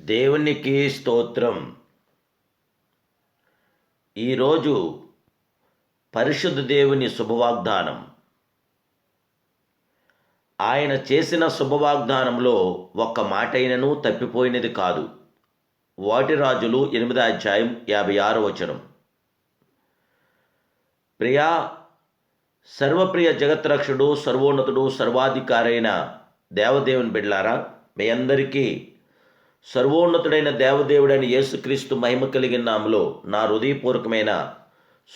దేవునికి స్తోత్రం. ఈరోజు పరిశుద్ధ దేవుని శుభవాగ్దానం. ఆయన చేసిన శుభవాగ్దానంలో ఒక్క మాటైనను తప్పిపోయినది కాదు. వాటి రాజులు ఎనిమిది అధ్యాయం యాభై ఆరు వచనం. ప్రియా సర్వప్రియ జగత్రక్షుడు సర్వోన్నతుడు సర్వాధికారైన దేవదేవుని బిడ్లారా మీ అందరికీ సర్వోన్నతుడైన దేవదేవుడైన యేసుక్రీస్తు మహిమ కలిగిన నామలో నా హృదయపూర్వకమైన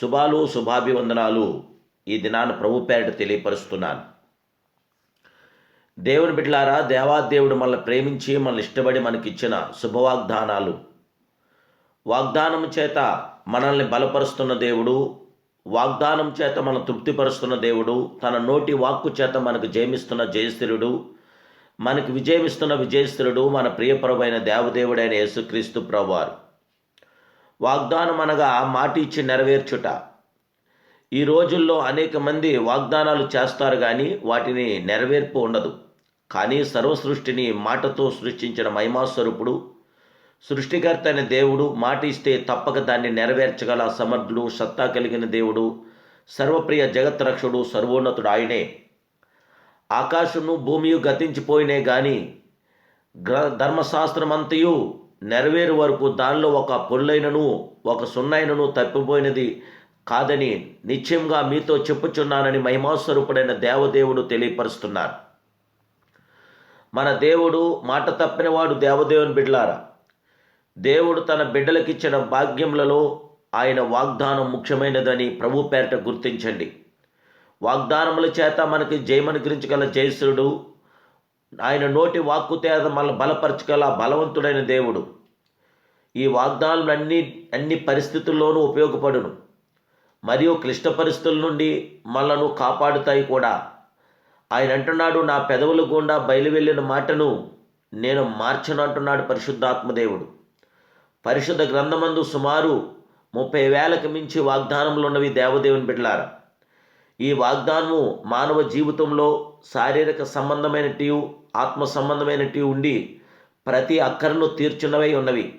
శుభాలు శుభాభివందనాలు ఈ దినాన ప్రభు పేరిట తెలియపరుస్తున్నాను. దేవుని బిడ్డలారా దేవాదేవుడు మనల్ని ప్రేమించి మనల్ని ఇష్టపడి మనకిచ్చిన శుభవాగ్దానాలు. వాగ్దానం చేత మనల్ని బలపరుస్తున్న దేవుడు వాగ్దానం చేత మనం తృప్తిపరుస్తున్న దేవుడు తన నోటి వాక్కు చేత మనకు జయమిస్తున్న జయస్థిరుడు మనకు విజయమిస్తున్న విజయస్థిరుడు మన ప్రియపరమైన దేవదేవుడైన యేసుక్రీస్తు ప్రభువారు. వాగ్దానం అనగా మాట ఇచ్చి నెరవేర్చుట. ఈ రోజుల్లో అనేక మంది వాగ్దానాలు చేస్తారు కానీ వాటిని నెరవేర్పు ఉండదు. కానీ సర్వసృష్టిని మాటతో సృష్టించిన మహిమాస్వరూపుడు సృష్టికర్త అయిన దేవుడు మాట ఇస్తే తప్పక దాన్ని నెరవేర్చగల సమర్థుడు సత్తా కలిగిన దేవుడు సర్వప్రియ జగత్రక్షుడు సర్వోన్నతుడు ఆయనే. ఆకాశము భూమియు గతించిపోయినే గాని గ్ర ధర్మశాస్త్రమంతయు నెరవేరు వరకు దానిలో ఒక పొల్లైనను ఒక సున్నైనను తప్పిపోయినది కాదని నిశ్చయంగా మీతో చెప్పుచున్నానని మహిమాస్వరూపుడైన దేవదేవుడు తెలియపరుస్తున్నారు. మన దేవుడు మాట తప్పినవాడు దేవదేవుని బిడ్లారా దేవుడు తన బిడ్డలకిచ్చిన భాగ్యములలో ఆయన వాగ్దానం ముఖ్యమైనదని ప్రభు పేరిట గుర్తించండి. వాగ్దానముల చేత మనకి జయమనుగ్రహించగల జయసుడు. ఆయన నోటి వాక్కు తేద మన బలపరచగల బలవంతుడైన దేవుడు. ఈ వాగ్దానం అన్ని అన్ని పరిస్థితుల్లోనూ ఉపయోగపడును. మరియు క్లిష్ట పరిస్థితుల నుండి మనను కాపాడుతాయి కూడా. ఆయన అంటున్నాడు నా పెదవుల గుండా బయలువెళ్ళిన మాటను నేను మార్చను అంటున్నాడు పరిశుద్ధాత్మదేవుడు పరిశుద్ధ గ్రంథమందు సుమారు ముప్పై వేలకు మించి వాగ్దానములు ఉన్నవి దేవదేవుని బిడ్డలారా. ఈ వాగ్దానము మానవ జీవితంలో శారీరక సంబంధమైనటివి ఆత్మ సంబంధమైనటివి ఉండి ప్రతి అక్కరను తీర్చున్నవై ఉన్నవి.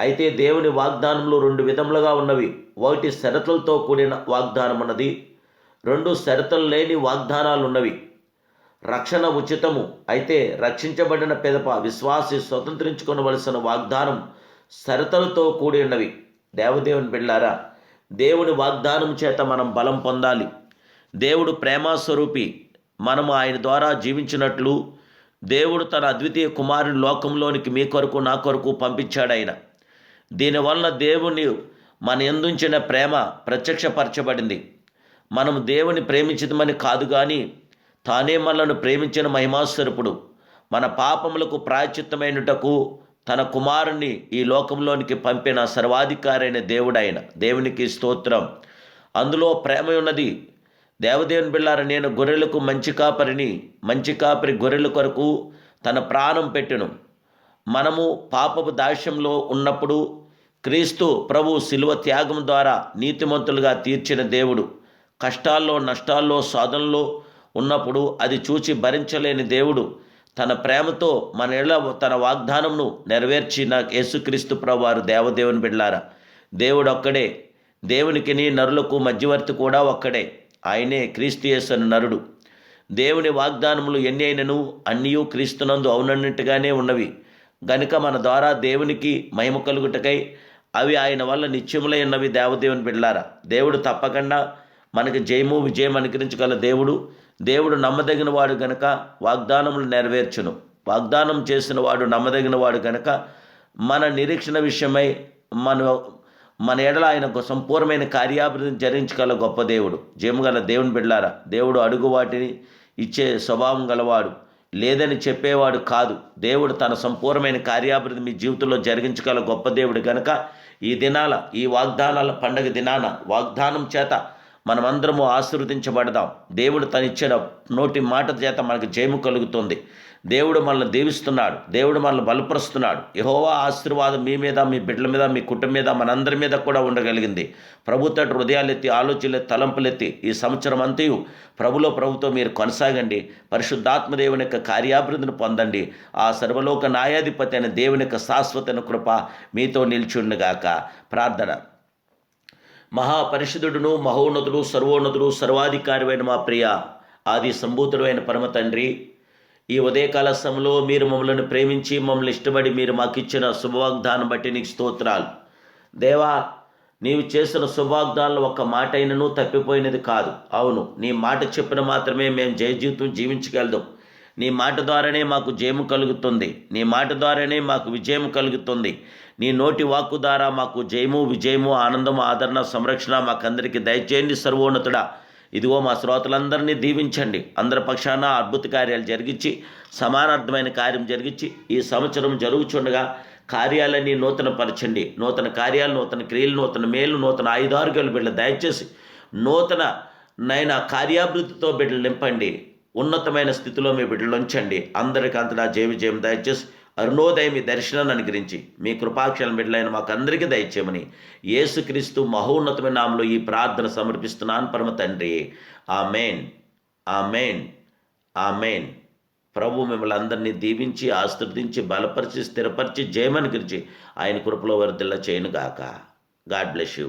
అయితే దేవుని వాగ్దానంలో రెండు విధములుగా ఉన్నవి. ఒకటి షరతులతో కూడిన వాగ్దానం ఉన్నది రెండు షరతులు లేని వాగ్దానాలు ఉన్నవి. రక్షణ ఉచితము అయితే రక్షించబడిన పెదప విశ్వాసి స్వతంత్రించుకొనవలసిన వాగ్దానం షరతులతో కూడి ఉన్నవి దేవదేవుని బిళ్ళారా దేవుని వాగ్దానం చేత మనం బలం పొందాలి. దేవుడు ప్రేమస్వరూపి మనము ఆయన ద్వారా జీవించినట్లు దేవుడు తన అద్వితీయ కుమారుని లోకంలోనికి మీ కొరకు నా కొరకు పంపించాడు ఆయన. దీనివల్ల దేవుని మన ఎందుంచిన ప్రేమ ప్రత్యక్షపరచబడింది. మనం దేవుని ప్రేమించదమని కాదు కానీ తానే మనలను ప్రేమించిన మహిమాస్వరూపుడు. మన పాపములకు ప్రాచిత్తమైనటకు తన కుమారుణ్ణి ఈ లోకంలోనికి పంపిన సర్వాధికారైన దేవుడైన దేవునికి స్తోత్రం. అందులో ప్రేమ ఉన్నది దేవదేవుని బిళ్ళార నేను గొర్రెలకు మంచి కాపరిని మంచి కాపరి గొర్రెల కొరకు తన ప్రాణం పెట్టెను. మనము పాపపు దాస్యంలో ఉన్నప్పుడు క్రీస్తు ప్రభు శిలువ త్యాగం ద్వారా నీతిమంతులుగా తీర్చిన దేవుడు. కష్టాల్లో నష్టాల్లో సాధనలో ఉన్నప్పుడు అది చూచి భరించలేని దేవుడు. తన ప్రేమతో మన ఇళ్ళ తన వాగ్దానంను నెరవేర్చిన యేసుక్రీస్తు ప్రభు వారు దేవదేవుని బిడ్లారా దేవుడు ఒక్కడే. దేవునికిని నరులకు మధ్యవర్తి కూడా ఒక్కడే. ఆయనే క్రీస్తుయేసను నరుడు. దేవుని వాగ్దానములు ఎన్ని అయినను అన్నీ క్రీస్తునందు అవునన్నట్టుగానే ఉన్నవి. గనుక మన ద్వారా దేవునికి మహిమ కలుగుటకై అవి ఆయన వల్ల నిత్యములై ఉన్నవి దేవదేవుని బిడ్లారా దేవుడు తప్పకుండా మనకి జయము విజయం అనుకరించగల దేవుడు. దేవుడు నమ్మదగిన వాడు గనక వాగ్దానములు నెరవేర్చును. వాగ్దానం చేసిన వాడు నమ్మదగిన వాడు గనక మన నిరీక్షణ విషయమై మన మన ఎడల ఆయనకు సంపూర్ణమైన కార్యాభివృద్ధిని జరిగించగల గొప్ప దేవుడు. జయముగల దేవుని బిడ్డారా దేవుడు అడుగు వాటిని ఇచ్చే స్వభావం గలవాడు. లేదని చెప్పేవాడు కాదు. దేవుడు తన సంపూర్ణమైన కార్యాభివృద్ధి మీ జీవితంలో జరిగించగల గొప్ప దేవుడు గనక ఈ దినాల ఈ వాగ్దానాల పండగ దినాన వాగ్దానం చేత మనమందరము ఆశీర్వదించబడదాం. దేవుడు తనిచ్చిన నోటి మాట చేత మనకు జయము కలుగుతుంది. దేవుడు మనల్ని దీవిస్తున్నాడు. దేవుడు మనల్ని బలపరుస్తున్నాడు. యహోవా ఆశీర్వాదం మీ మీద మీ బిడ్డల మీద మీ కుటుంబం మీద మనందరి మీద కూడా ఉండగలిగింది. ప్రభుత్వ హృదయాలెత్తి ఆలోచనలు తలంపులెత్తి ఈ సంవత్సరం అంతయు ప్రభులో ప్రభుతో మీరు కొనసాగండి. పరిశుద్ధాత్మ దేవుని యొక్క కార్యాభివృద్ధిని పొందండి. ఆ సర్వలోక న్యాయాధిపతి అయిన దేవుని యొక్క శాశ్వతన కృప మీతో నిల్చుండుగాక ప్రార్థన. మహాపరిషుదుడును మహోన్నతుడు సర్వోన్నతుడు సర్వాధికారివైన మా ప్రియ ఆది సంభూతుడైన పరమ తండ్రి ఈ ఉదయకాల సమయంలో మీరు మమ్మల్ని ప్రేమించి మమ్మల్ని ఇష్టపడి మీరు మాకు ఇచ్చిన శుభవాగ్దానం బట్టి నీకు స్తోత్రాలు. దేవా నీవు చేసిన శుభవాగ్దానాలు ఒక్క మాట అయినను తప్పిపోయినది కాదు. అవును నీ మాట చెప్పిన మాత్రమే మేము జయ జీవితం జీవించగలదు. నీ మాట ద్వారానే మాకు జయము కలుగుతుంది. నీ మాట ద్వారానే మాకు విజయం కలుగుతుంది. నీ నోటి వాక్కు ద్వారా మాకు జయము విజయము ఆనందము ఆదరణ సంరక్షణ మాకందరికీ దయచేయండి సర్వోన్నతుడా. ఇదిగో మా శ్రోతలందరినీ దీవించండి. అందరి పక్షాన అద్భుత కార్యాలు జరిగించి సమానార్థమైన కార్యం జరిగించి ఈ సంవత్సరం జరుగుచుండగా కార్యాలన్నీ నూతన పరచండి నూతన కార్యాలు నూతన క్రియలు నూతన మేలు నూతన ఆయుధార్గాలు బిడ్డలు దయచేసి నూతన నైనా కార్యాభివృద్ధితో బిడ్డలు నింపండి. ఉన్నతమైన స్థితిలో మీ బిడ్డలు ఉంచండి. అందరికీ అంతటా జయ విజయం దయచేసి అరుణోదయ మీ దర్శనాన్ని అనుగ్రహించి మీ కృపాక్షరం బిడ్డలైన మాకు అందరికీ దయచేయమని యేసుక్రీస్తు మహోన్నతమైన నామలో ఈ ప్రార్థన సమర్పిస్తున్నాను పరమ తండ్రి. ఆ మెయిన్ ఆ మెయిన్ ఆ మెయిన్ ప్రభు మిమ్మల్ని అందరినీ దీవించి ఆశీర్వదించి బలపరిచి స్థిరపరిచి జయమని గురించి ఆయన కృపలో వరదల్లా చేయను గాక గాడ్ బ్లెస్ యూ.